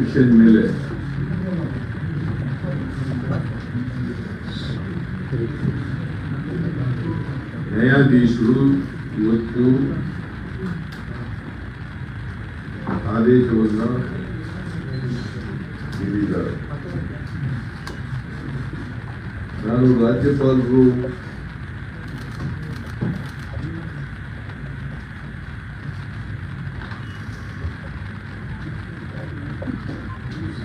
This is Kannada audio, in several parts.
ಪಿಟಿಷನ್ ಮೇಲೆ ನ್ಯಾಯಾಧೀಶರು ಇವತ್ತು ಆದೇಶವನ್ನ ನೀಡಿದ್ದಾರೆ ನಾನು ರಾಜ್ಯಪಾಲರು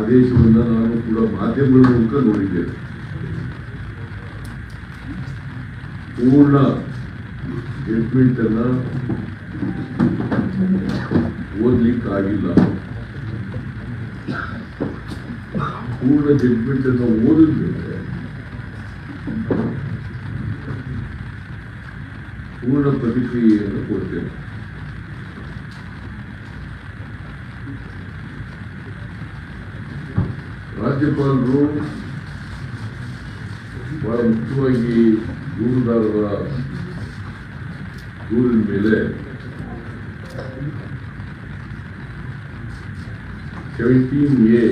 ಆದೇಶವನ್ನ ನಾನು ಕೂಡ ಮಾಧ್ಯಮಗಳ ಮೂಲಕ ನೋಡಿದ್ದೇನೆ. ಪೂರ್ಣ ಸ್ಟೇಟ್ಮೆಂಟ್ ಅನ್ನ ಓದ್ಲಿಕ್ಕೆ ಆಗಿಲ್ಲ ಪೂರ್ಣ ಸ್ಟೇಟ್ಮೆಂಟ್ ಅನ್ನ ಓದಿದ್ರೆ ಪೂರ್ಣ ಪ್ರತಿಕ್ರಿಯೆಯನ್ನು ಕೊಡ್ತೇನೆ. ರಾಜ್ಯಪಾಲರು ಬಹಳ ಮುಖ್ಯವಾಗಿ ದೂರುದಾರರ ದೂರಿನ ಮೇಲೆ ಸೆವೆಂಟೀನ್ ಎ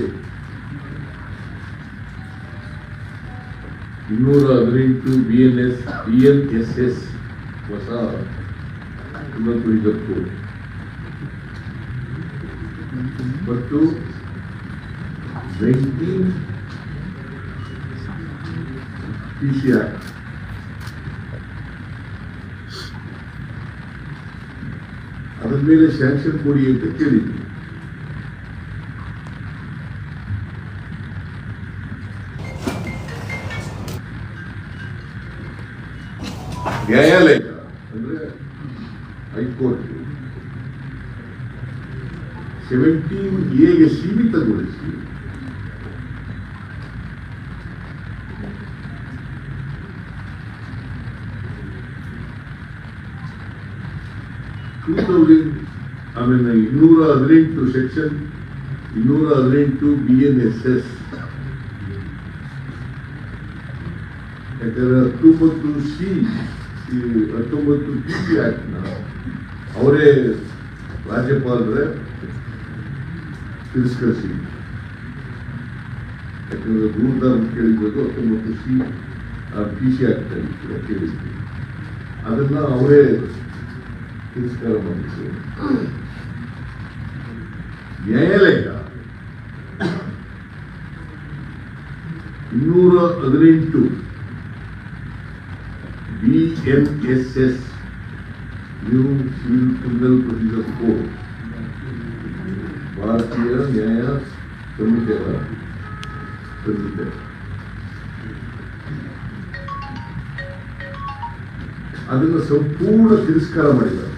ಇನ್ನೂರ ಹದಿನೆಂಟು B N S B N S S ಹೊಸ ಇವತ್ತು ಇದಕ್ಕೂ ಮತ್ತು ನೈನ್ಟೀನ್ ಪಿ ಸಿ ಆಕ್ಟ್ ಅದರ ಮೇಲೆ ಸ್ಯಾಂಕ್ಷನ್ ಕೊಡಿ ಅಂತ ಕೇಳಿದ್ವಿ ನ್ಯಾಯಾಲಯ ಅಂದ್ರೆ ಹೈಕೋರ್ಟ್ ಸೆವೆಂಟೀನ್ ಎಗೆ ಸೀಮಿತಗೊಳಿಸಿ ಟೂ ತೌಸಂಡ್ ಆಮೇಲೆ ಇನ್ನೂರ ಹದಿನೆಂಟು ಸೆಕ್ಷನ್ ಇನ್ನೂರ ಹದಿನೆಂಟು ಬಿ ಎನ್ ಎಸ್ ಎಸ್ ಯಾಕಂದ್ರೆ ಹತ್ತೊಂಬತ್ತು ಸಿ ಹತ್ತೊಂಬತ್ತು ಪಿ ಸಿ ಆಕ್ಟ್ನ ಅವರೇ ರಾಜ್ಯಪಾಲರೇ ತಿರಸ್ಕರಿಸಿ ಯಾಕಂದ್ರೆ ದೂರದಾರ ಕೇಳಿದ್ದು ಹತ್ತೊಂಬತ್ತು ಸಿ ಪಿ ಸಿ ಆಕ್ಟ್ ಕೇಳಿದ್ವಿ ಅದನ್ನು ಅವರೇ ತಿರಸ್ಕಾರ ಮಾಡಿದ್ರು ನ್ಯಾಯಾಲಯ ಇನ್ನೂರ ಹದಿನೆಂಟು B M S S new civil criminal procedure code ಭಾರತೀಯ ನ್ಯಾಯ ಸಂಹಿತೆಯ ಸಂಹಿತೆ ಅದನ್ನು ಸಂಪೂರ್ಣ ತಿರಸ್ಕಾರ ಮಾಡಿದ್ದಾರೆ.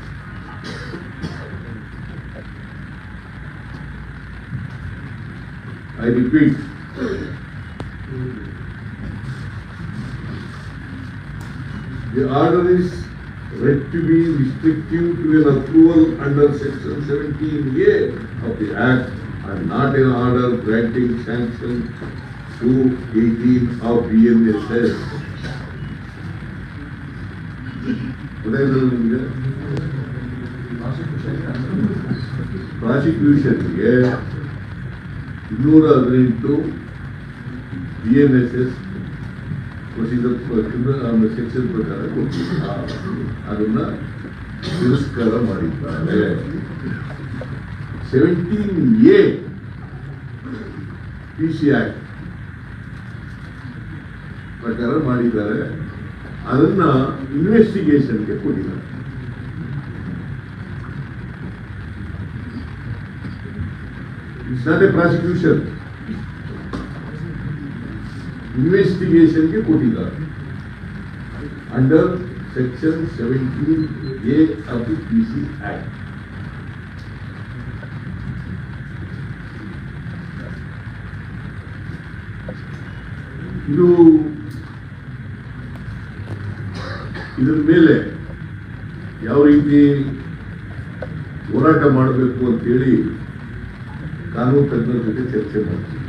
the. The order is read to be restrictive to an approval under section 17A of the Act and not an order granting sanction to 18 of BNSS. Prosecution, yeah. ಇನ್ನೂರ ಹದಿನೆಂಟು B N S S procedure criminal section ಪ್ರಕಾರ ಅದನ್ನ ತಿರಸ್ಕಾರ ಮಾಡಿದ್ದಾರೆ. Seventeen A P C act ಪ್ರಕಾರ ಮಾಡಿದ್ದಾರೆ. ಅದನ್ನ ಇನ್ವೆಸ್ಟಿಗೇಷನ್ಗೆ ಕೊಟ್ಟಿದ್ದಾರೆ. ಇಟ್ಸ್ ನಾಟ್ ಎ ಪ್ರಾಸಿಕ್ಯೂಷನ್ ಇನ್ವೆಸ್ಟಿಗೇಷನ್ಗೆ ಕೊಟ್ಟಿದ್ದಾರೆ. Under section seventeen A of the P C act ಇದು ಇದರ ಮೇಲೆ ಯಾವ ರೀತಿ ಹೋರಾಟ ಮಾಡಬೇಕು ಅಂತೇಳಿ ಕಾನೂನು ತಜ್ಞರ ಜೊತೆ ಚರ್ಚೆ ಮಾಡ್ತೀವಿ.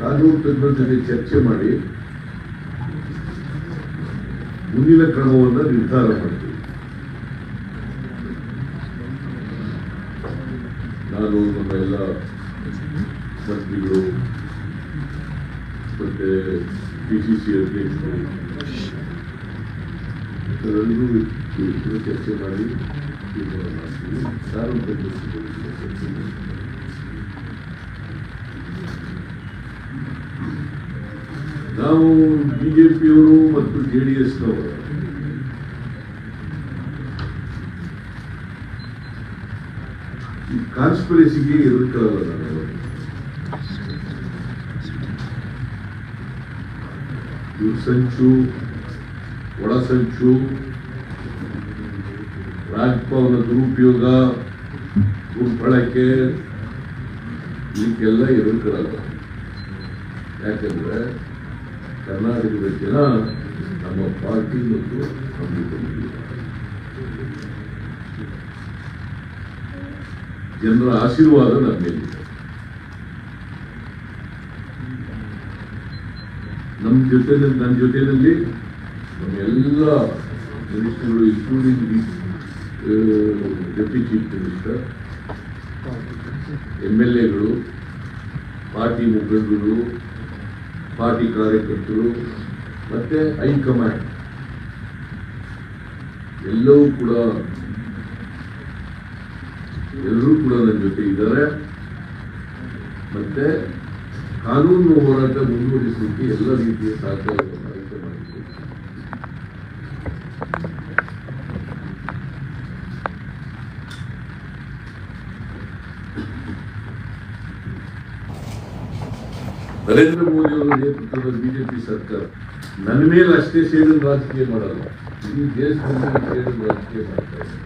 ಕಾನೂನು ತಜ್ಞರ ಜೊತೆ ಚರ್ಚೆ ಮಾಡಿ ಮುಂದಿನ ಕ್ರಮವನ್ನು ನಿರ್ಧಾರ ಮಾಡ್ತೀವಿ. ನಾನು ನಮ್ಮ ಎಲ್ಲ ಮಂತ್ರಿಗಳು ಮತ್ತೆ ಪಿ ಸಿ ಸಿ ಅಧ್ಯಕ್ಷರು ಚರ್ಚೆ ಮಾಡಿ ನಾವು ಮತ್ತು ಜೆ ಡಿ ಎಸ್ನವರು ಈ ಕಾನ್ಸ್ಪಿರಸಿಗೆ ಸಂಚು ಒಳ ರಾಜ್ಭವನ ದುರುಪಯೋಗ ದುರ್ಬಳಕೆ ಇದಕ್ಕೆಲ್ಲ ಎದುರ್ಕೊಳ್ಳಲ್ಲ ಯಾಕಂದ್ರೆ ಕರ್ನಾಟಕದ ಜನ ನಮ್ಮ ಪಾರ್ಟಿ ಮತ್ತು ಹಮ್ಮಿಕೊಂಡಿದ್ದಾರೆ ಜನರ ಆಶೀರ್ವಾದ ನಮ್ಮೇಲಿದೆ ನಮ್ಮ ಜೊತೆ ನನ್ನ ಜೊತೆಯಲ್ಲಿ ಎಲ್ಲ ಮಿನಿಸ್ಟರ್ಗಳು including deputy chief minister M L ಎಗಳು ಪಾರ್ಟಿ ಮುಖಂಡರು ಪಾರ್ಟಿ ಕಾರ್ಯಕರ್ತರು, ಮತ್ತೆ ಹೈಕಮಾಂಡ್ ಎಲ್ಲವೂ ಕೂಡ ಎಲ್ಲರೂ ಕೂಡ ನನ್ನ ಜೊತೆ ಇದ್ದಾರೆ. ಮತ್ತೆ ಕಾನೂನು ಹೋರಾಟ ಮುಂದುವರಿಸಲಿಕ್ಕೆ ಎಲ್ಲ ರೀತಿಯ ಸಹಕಾರವನ್ನು ಹೈಕಮಾಂಡ್ ನರೇಂದ್ರ ಮೋದಿ ಅವರ ನೇತೃತ್ವದ ಬಿಜೆಪಿ ಸರ್ಕಾರ, ನನ್ನ ಮೇಲೆ ಅಷ್ಟೇ ಸೇರಿದ ರಾಜಕೀಯ ಮಾಡಲ್ಲ. ಇಡೀ ದೇಶದಲ್ಲಿ ಸೇರಿದ ರಾಜಕೀಯ ಮಾಡ್ತಾ ಇದೆ.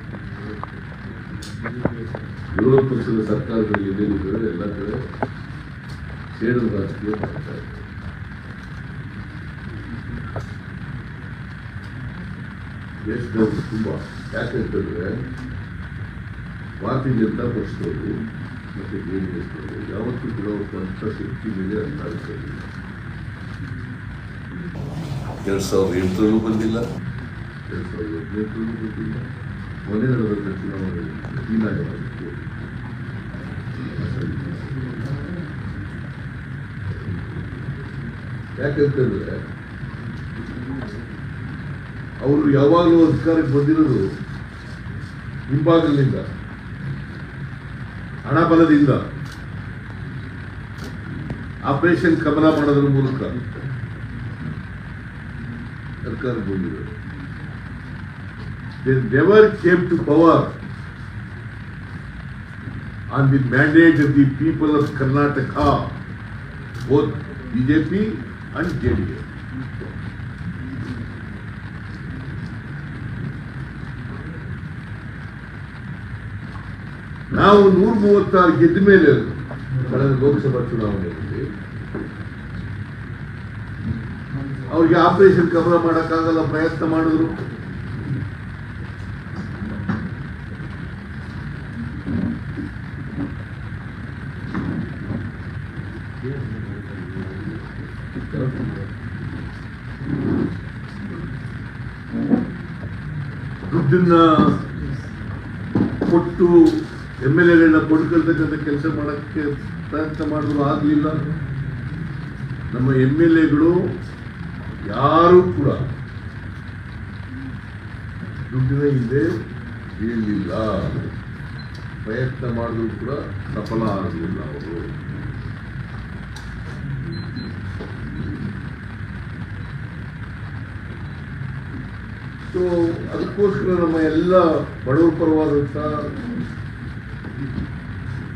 ವಿರೋಧ ಪಕ್ಷದ ಏನೇನು ಕಡೆ ಎಲ್ಲ ಕಡೆ ಸೇರಿದ ರಾಜಕೀಯ ಮಾಡ್ತಾ ಇದೆ. ದೇಶದಲ್ಲಿ ತುಂಬ ಯಾಕಂತಂದ್ರೆ ಭಾರತೀಯ ಜನತಾ ಪಕ್ಷದವರು ಮತ್ತೆ ಜೆ ಡಿ ಎಸ್ನವರು ಯಾವತ್ತೂ ಸ್ವಂತ ಶಕ್ತಿ ಮೇಲೆ ಅರ್ಥಾಗಿಲ್ಲ ಎರಡ್ ಸಾವಿರದ ಎಂಟರಲ್ಲೂ ಬಂದಿಲ್ಲ ಎರಡ್ ಸಾವಿರದ ಹದಿನೆಂಟರಲ್ಲೂ ಬಂದಿಲ್ಲ ಮೊನ್ನೆ ಯಾಕೆ ಚುನಾವಣೆಯಲ್ಲಿ ಹೀನಾಯವಾಗಿತ್ತು ಯಾಕಂತಂದ್ರೆ ಅವರು ಯಾವಾಗಲೂ ಅಧಿಕಾರಕ್ಕೆ ಬಂದಿರೋದು ಹಿಂಭಾಗಲಿನಿಂದ ಹಣ ಬಲದಿಂದ ಆಪರೇಷನ್ ಕಮಲ ಮಾಡೋದ್ರ ಮೂಲಕ ಸರ್ಕಾರ ಬಂದಿದೆ. They never came to power on the mandate of the people of Karnataka both BJP and J D S ನಾವು ನೂರ ಮೂವತ್ತಾರು ಗೆದ್ದ ಮೇಲೆ ಕಳೆದ ಲೋಕಸಭಾ ಚುನಾವಣೆಯಲ್ಲಿ ಅವ್ರಿಗೆ ಆಪರೇಷನ್ ಕವರ್ ಮಾಡೋಕ್ಕಾಗಲ್ಲ, ಪ್ರಯತ್ನ ಮಾಡಿದ್ರು. ದುಡ್ಡನ್ನ ಕೊಟ್ಟು ಎಂ ಎಲ್ ಎಗಳನ್ನ ಕೊಂಡ್ಕೊಳ್ತಕ್ಕಂಥ ಕೆಲಸ ಮಾಡೋಕ್ಕೆ ಪ್ರಯತ್ನ ಮಾಡಿದ್ರು, ಆಗಲಿಲ್ಲ. ನಮ್ಮ ಎಂ ಎಲ್ ಎಗಳು ಯಾರು ಕೂಡ ದುಡ್ಡಿನ ಹಿಂದೆ ಇರಲಿಲ್ಲ. ಪ್ರಯತ್ನ ಮಾಡಿದ್ರು ಕೂಡ ಸಫಲ ಆಗಲಿಲ್ಲ ಅವರು. ಸೊ ಅದಕ್ಕೋಸ್ಕರ ನಮ್ಮ ಎಲ್ಲ ಬಡವರು ಪರವಾದಂಥ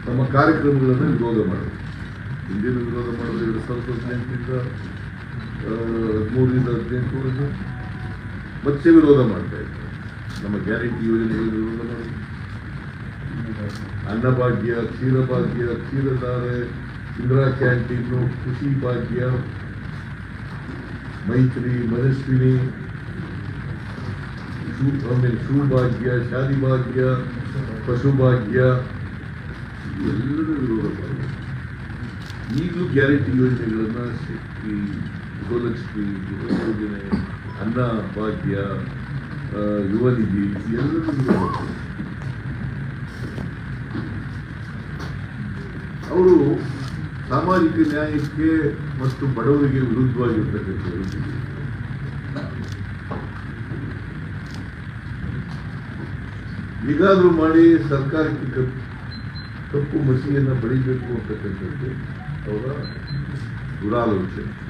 ನಮ್ಮ ಕಾರ್ಯಕ್ರಮಗಳನ್ನು ವಿರೋಧ ಮಾಡೋದು. ಹಿಂದಿನ ವಿರೋಧ ಮಾಡೋದು ಎರಡು ಸಾವಿರದ ಹದಿನೆಂಟರಿಂದ ಹದಿಮೂರರಿಂದ ಹದಿನೆಂಟರವರೆಗೂ ಮತ್ತೆ ವಿರೋಧ ಮಾಡ್ತಾ ಇದ್ದಾರೆ. ನಮ್ಮ ಗ್ಯಾರಂಟಿ ಯೋಜನೆಗಳಿಗೆ ವಿರೋಧ ಮಾಡೋದು. ಅನ್ನಭಾಗ್ಯ, ಕ್ಷೀರಭಾಗ್ಯ, ಕ್ಷೀರಧಾರೆ, ಇಂದಿರಾ ಕ್ಯಾಂಟೀನು, ಕೃಷಿ ಭಾಗ್ಯ, ಮೈತ್ರಿ, ಮನಸ್ವಿನಿ, ಶೂ, ಆಮೇಲೆ ಶೂ ಭಾಗ್ಯ ಶಾದಿ ಭಾಗ್ಯ ಪಶು ಭಾಗ್ಯ ಎಲ್ಲರೂ ವಿರೋಧ. ಈಗಲೂ ಗ್ಯಾರಂಟಿ ಯೋಜನೆಗಳನ್ನು ಶಕ್ತಿ, ಗೃಹಲಕ್ಷ್ಮಿ ಗೃಹ ಯೋಜನೆ ಅನ್ನ, ಭಾಗ್ಯ ಯುವ ನಿಧಿ ಎಲ್ಲರೂ ವಿರೋಧ. ಅವರು ಸಾಮಾಜಿಕ ನ್ಯಾಯಕ್ಕೆ ಮತ್ತು ಬಡವರಿಗೆ ವಿರುದ್ಧವಾಗಿರ್ತಕ್ಕಂಥ ಈಗಾದರೂ ಮಾಡಿ ಸರ್ಕಾರಕ್ಕೆ ಕಪ್ಪು ಮಸಿಯನ್ನ ಬಳಿಬೇಕು ಅಂತಕ್ಕಂಥದ್ದು. ಅವರ ದುರಾಲೋಚನೆ.